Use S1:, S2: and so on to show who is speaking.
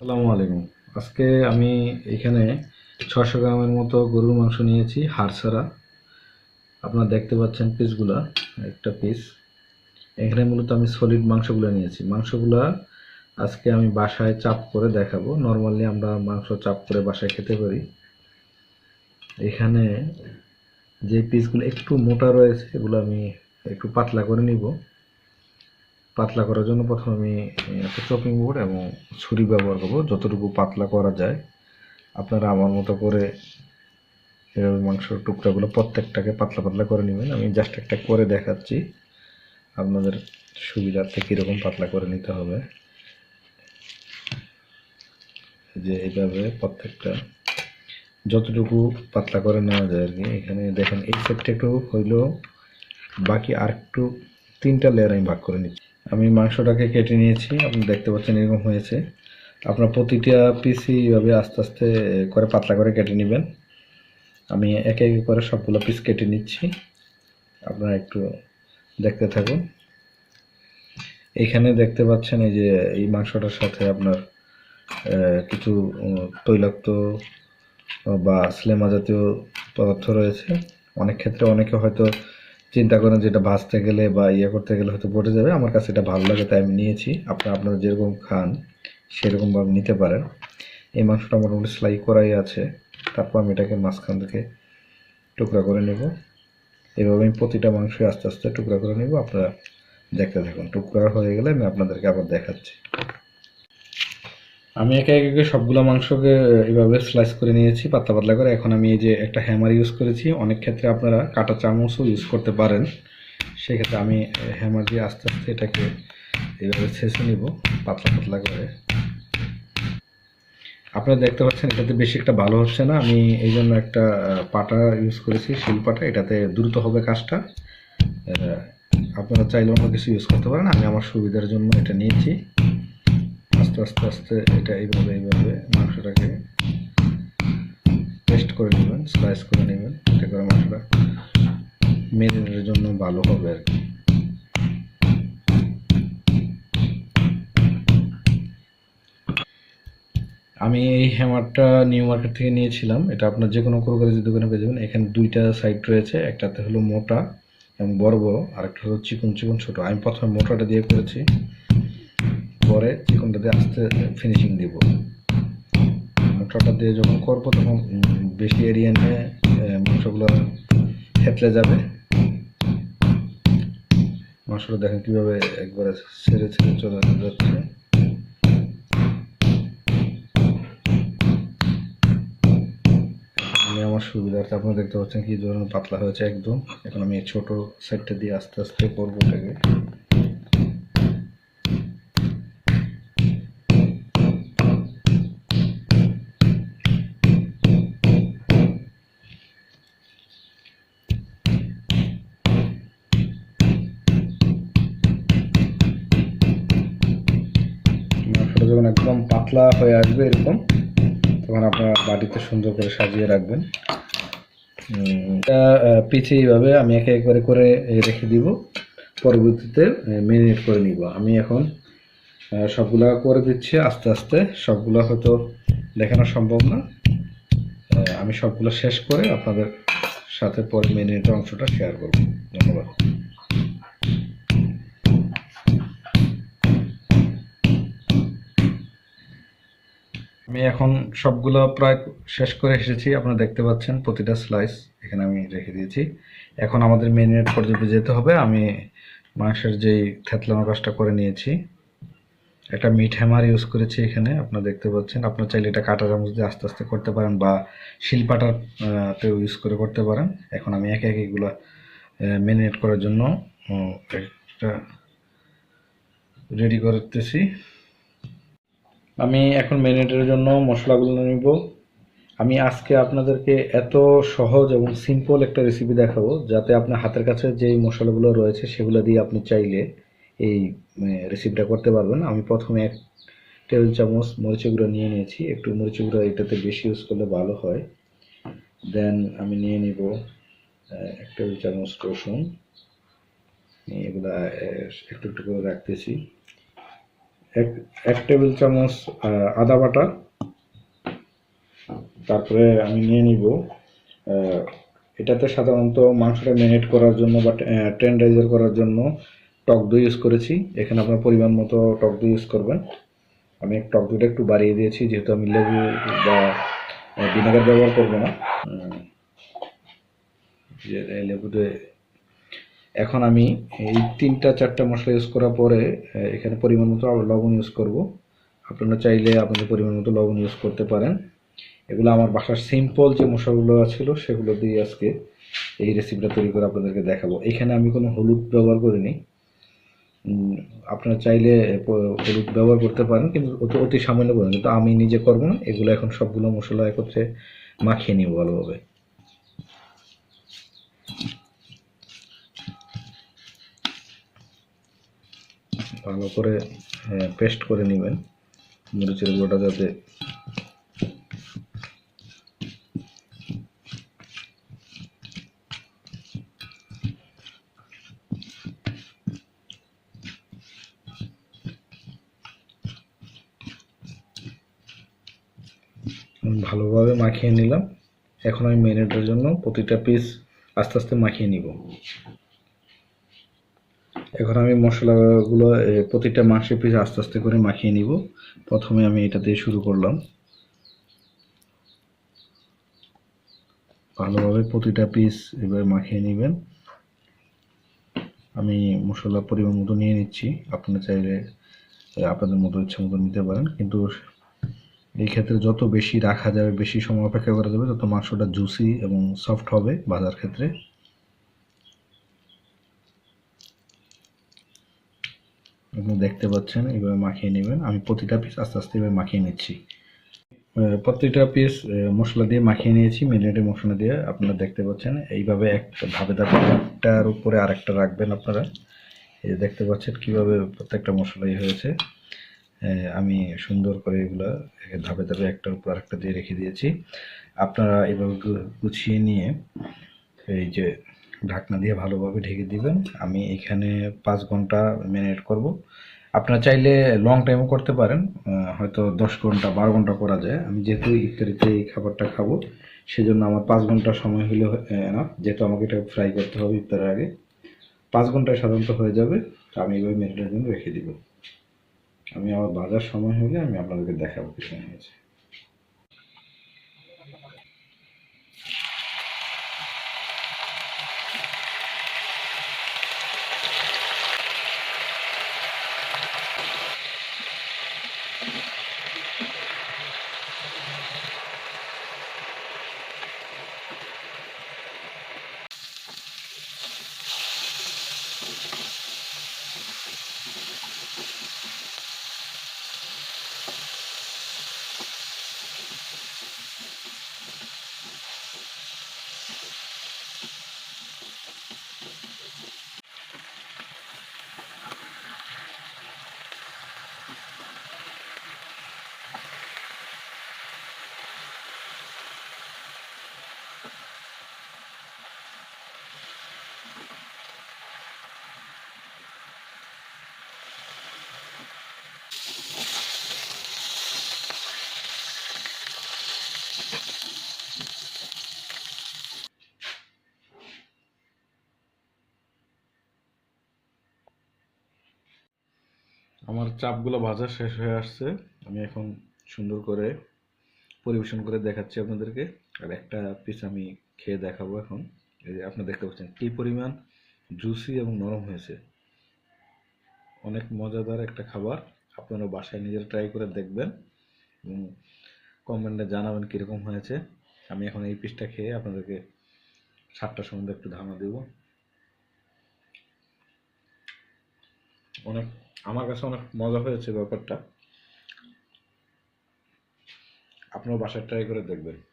S1: আসসালামু আলাইকুম। আজকে আমি এখানে ছশো গ্রামের মতো গরুর মাংস নিয়েছি হাড়সারা আপনারা দেখতে পাচ্ছেন পিসগুলা একটা পিস এখানে মূলত আমি সলিড মাংসগুলো নিয়েছি। মাংসগুলা আজকে আমি বাসায় চাপ করে দেখাবো। নর্মালি আমরা মাংস চাপ করে বাসায় খেতে পারি। এখানে যে পিসগুলো একটু মোটা রয়েছে, এগুলো আমি একটু পাতলা করে নিব। পাতলা করার জন্য প্রথমে আমি একটা চপিং বোর্ড এবং ছুরি ব্যবহার করব। যতটুকু পাতলা করা যায়। আপনারা আমার মতো করে এভাবে মাংসর টুকরাগুলো প্রত্যেকটাকে পাতলা পাতলা করে নেবেন। আমি জাস্ট একটা করে দেখাচ্ছি। আপনাদের সুবিধার্থে কীরকম পাতলা করে নিতে হবে। যে এইভাবে প্রত্যেকটা যতটুকু পাতলা করে নেওয়া যায় আর কি, এখানে দেখেন এই সেটটা একটু হইলেও বাকি আর একটু তিনটা লেয়ার আমি ভাগ করে নিচ্ছি। আমি মাংসটাকে কেটে নিয়েছি, আপনি দেখতে পাচ্ছেন এরকম হয়েছে। আপনার প্রতিটা পিসই এইভাবে আস্তে আস্তে করে পাতলা করে কেটে নেবেন। আমি একে একে করে সবগুলো পিস কেটে নিচ্ছি। আপনারা একটু দেখতে থাকুন। এখানে দেখতে পাচ্ছেন এই যে এই মাংসটার সাথে আপনার কিছু তৈলাক্ত বা স্লেমা জাতীয় পদার্থ রয়েছে। অনেক ক্ষেত্রে অনেকে হয়তো চিন্তা করেন যেটা ভাজতে গেলে বা ইয়ে করতে গেলে হয়তো পড়ে যাবে। আমার কাছে এটা ভালো লাগে, তাই আমি নিয়েছি। আপনারা আপনারা যেরকম খান, সেরকমভাবে নিতে পারেন। এই মাংসটা মোটামুটি স্লাই করাই আছে। তারপর আমি এটাকে মাঝখান থেকে টুকরা করে নেব। এভাবে আমি প্রতিটা মাংসই আস্তে আস্তে টুকরা করে নেব। আপনারা দেখতে থাকুন। টুকরা হয়ে গেলে আমি আপনাদেরকে আবার দেখাচ্ছি। আমি একে একে সবগুলো মাংসকে এভাবে স্লাইস করে নিয়েছি, পাতলা পাতলা করে। এখন আমি এই যে একটা হ্যামার ইউজ করেছি, অনেক ক্ষেত্রে আপনারা কাটা চামচও ইউজ করতে পারেন। সেক্ষেত্রে আমি হ্যামার দিয়ে আস্তে আস্তে এটাকে এইভাবে ছেঁচে নিব, পাতলা পাতলা করে। আপনারা দেখতে পাচ্ছেন, এটাতে বেশি একটা ভালো হচ্ছে না। আমি এই জন্য একটা পাটা ইউজ করেছি, শিল পাটা। এটাতে দ্রুত হবে কাজটা। আপনারা চাইলে অন্য কিছু ইউজ করতে পারেন। আমি আমার সুবিধার জন্য এটা নিয়েছি। আস্তে আস্তে আস্তে এটা এইভাবে এইভাবে মাংসটাকে পেস্ট করে নেবেন স্লাইস করে নেবেন, এতে করে মাংসটা মেরিনেটের জন্য ভালো হবে আর কি। আমি এই হ্যামারটা নিউ মার্কেট থেকে নিয়েছিলাম। এটা আপনার যে কোনো কোরবারির দোকানে পেয়ে যাবেন। এখানে দুইটা সাইড রয়েছে। একটাতে হলো মোটা এবং বড় বড় আর একটা হলো চিকন চিকন ছোট। আমি প্রথমে মোটাটা দিয়ে করেছি। পরে চিকনটা দিয়ে আস্তে ফিনিশিং দিব। মোটাটা দিয়ে যখন করব তখন বেশি এরিয়া নিয়ে মাংসগুলো থেতলে যাবে। মাংসটা দেখেন কীভাবে একবারে ছেড়ে ছেড়ে চলে যাচ্ছে। আমি আমার সুবিধার্থে আপনারা দেখতে পাচ্ছেন কি ধরনের পাতলা হয়েছে একদম। এখন আমি ছোট সাইডটা দিয়ে আস্তে আস্তে করব এটাকে। যখন একদম পাতলা হয়ে আসবে এরকম, তখন আপনারা বাটিতে সুন্দর করে সাজিয়ে রাখবেন। এটা এইভাবে আমি একে একবারে করে রেখে দিব। পরবর্তীতে মেরিনেট করে নিব। আমি এখন সবগুলা করে দিচ্ছি আস্তে আস্তে। সবগুলা হয়তো দেখানো সম্ভব না। আমি সবগুলো শেষ করে আপনাদের সাথে পরে মেরিনেটের অংশটা শেয়ার করব। ধন্যবাদ। আমি এখন সবগুলো প্রায় শেষ করে এসেছি আপনারা দেখতে পাচ্ছেন প্রতিটা স্লাইস এখানে আমি রেখে দিয়েছি। এখন আমাদের মেরিনেট পর্যন্ত যেতে হবে আমি মাংসের যেই থেতলানো কাজটা করে নিয়েছি একটা মিট হ্যামার ইউজ করেছি এখানে আপনারা দেখতে পাচ্ছেন। আপনার চাইলে এটা কাটা চামচ দিয়ে আস্তে আস্তে করতে পারেন বা শিলপাটার আহ, তেও ইউজ করে করতে পারেন। এখন আমি একে একে এগুলো মেরিনেট করার জন্য একটা রেডি করতেছি আমি এখন মেরিনেটের জন্য মশলাগুলো নিব। আমি আজকে আপনাদেরকে এত সহজ এবং সিম্পল একটা রেসিপি দেখাবো, যাতে আপনার হাতের কাছে যেই মশলাগুলো রয়েছে সেগুলো দিয়ে আপনি চাইলে এই রেসিপিটা করতে পারবেন। আমি প্রথমে এক টেবিল চামচ মরিচের গুঁড়ো নিয়ে নিয়েছি। একটু মরিচের গুঁড়ো এটাতে বেশি ইউজ করলে ভালো হয়। দেন আমি নিয়ে নিব এক টেবিল চামচ রসুন। এগুলা একটু একটু করে রাখতেছি। এক এক টেবিল চামচ আদা বাটা। তারপরে আমি নিয়ে নিব এটাতে সাধারণত মাংসটা ম্যারিনেট করার জন্য বা টেন্ডাইজার করার জন্য টক দই ইউজ করেছি। এখানে আপনার পরিমাণ মতো টক দই ইউজ করবেন। আমি টক দইটা একটু বাড়িয়ে দিয়েছি যেহেতু আমি লেবু বা ভিনেগার ব্যবহার করব না। উম, যে এই লেবু দিয়ে এখন আমি এই তিনটা, চারটা মশলা ইউজ করার পরে এখানে পরিমাণ মতো লবণ ইউজ করব। আপনারা চাইলে আপনাদের পরিমাণ মতো লবণ ইউজ করতে পারেন। এগুলো আমার বাসার সিম্পল যে মশলাগুলো ছিল, সেগুলো দিয়ে আজকে এই রেসিপিটা তৈরি করে আপনাদেরকে দেখাবো। এখানে আমি কোনো হলুদ ব্যবহার করিনি। আপনারা চাইলে হলুদ ব্যবহার করতে পারেন, কিন্তু অতি অতি সামান্য পরিমাণ। কিন্তু আমি নিজে করব না, এগুলো এখন সবগুলো মশলা একত্রে মাখিয়ে নিব ভালোভাবে। ভালো করে পেস্ট করে নেবেন। মরিচের গুঁড়োটা যাতে ভালোভাবে মাখিয়ে নিলাম। এখন আমি মেরিনেটের জন্য প্রতিটা পিস আস্তে আস্তে মাখিয়ে নিব। এখন আমি মশলাগুলো প্রতিটা মাংসের পিস আস্তে আস্তে করে মাখিয়ে নিব। প্রথমে আমি এটা দিয়ে শুরু করলাম। ভালোভাবে প্রতিটা পিস এবার মাখিয়ে নেবেন। আমি মশলা পরিমাণ মতো নিয়ে নিচ্ছি। আপনারা চাইলে আপনাদের মতো ইচ্ছা মতো নিতে পারেন। কিন্তু এই ক্ষেত্রে যত বেশি রাখা যাবে, বেশি সময় অপেক্ষা করা যাবে, তত মাংসটা জুসি এবং সফট হবে ভাজার ক্ষেত্রে। আপনি দেখতে পাচ্ছেন এইভাবে মাখিয়ে নেবেন। আমি প্রতিটা পিস আস্তে আস্তে এভাবে মাখিয়ে নিচ্ছি। প্রতিটা পিস মশলা দিয়ে মাখিয়ে নিয়েছি মিলিয়েটের মশলা দিয়ে। আপনারা দেখতে পাচ্ছেন, এইভাবে একটা ধাপে ধাপে একটার উপরে আরেকটা রাখবেন আপনারা। এই দেখতে পাচ্ছেন কীভাবে প্রত্যেকটা মশলাই হয়েছে। আমি সুন্দর করে এগুলা ধাপে ধাপে একটার উপর আরেকটা দিয়ে রেখে দিয়েছি। আপনারা এভাবে গুছিয়ে নিয়ে এই যে ঢাকনা দিয়ে ভালোভাবে ঢেকে দিবেন। আমি এখানে পাঁচ ঘণ্টা ম্যারিনেট করব। আপনারা চাইলে লং টাইমও করতে পারেন হয়তো দশ ঘণ্টা, বারো ঘণ্টা করা যায়। আমি যেহেতু ইফতারিতে এই খাবারটা খাব, সেজন্য আমার পাঁচ ঘণ্টা সময় হলে না যেহেতু আমাকে এটা ফ্রাই করতে হবে ইফতারের আগে। পাঁচ ঘন্টায় সাধারণত হয়ে যাবে আমি এইভাবে ম্যারিনেটের জন্য রেখে দিব। আমি আমার বাজার সময় হলে আমি আপনাদেরকে দেখাবো কিছু হয়েছে আমার চাপগুলো ভাজা শেষ হয়ে আসছে। আমি এখন সুন্দর করে পরিবেশন করে দেখাচ্ছি আপনাদেরকে। আর একটা পিস আমি খেয়ে দেখাবো এখন। এই যে আপনারা দেখতে পাচ্ছেন কি পরিমাণ জুসি এবং নরম হয়েছে। অনেক মজাদার একটা খাবার। আপনারা বাসায় নিজেরা ট্রাই করে দেখবেন এবং কমেন্টে জানাবেন কীরকম হয়েছে। আমি এখন এই পিসটা খেয়ে আপনাদেরকে সাতটা সম্বন্ধে একটু ধারণা দেব। অনেক আমার কাছে অনেক মজা হয়েছে ব্যাপারটা। আপনারা বাসায় ট্রাই করে দেখবেন।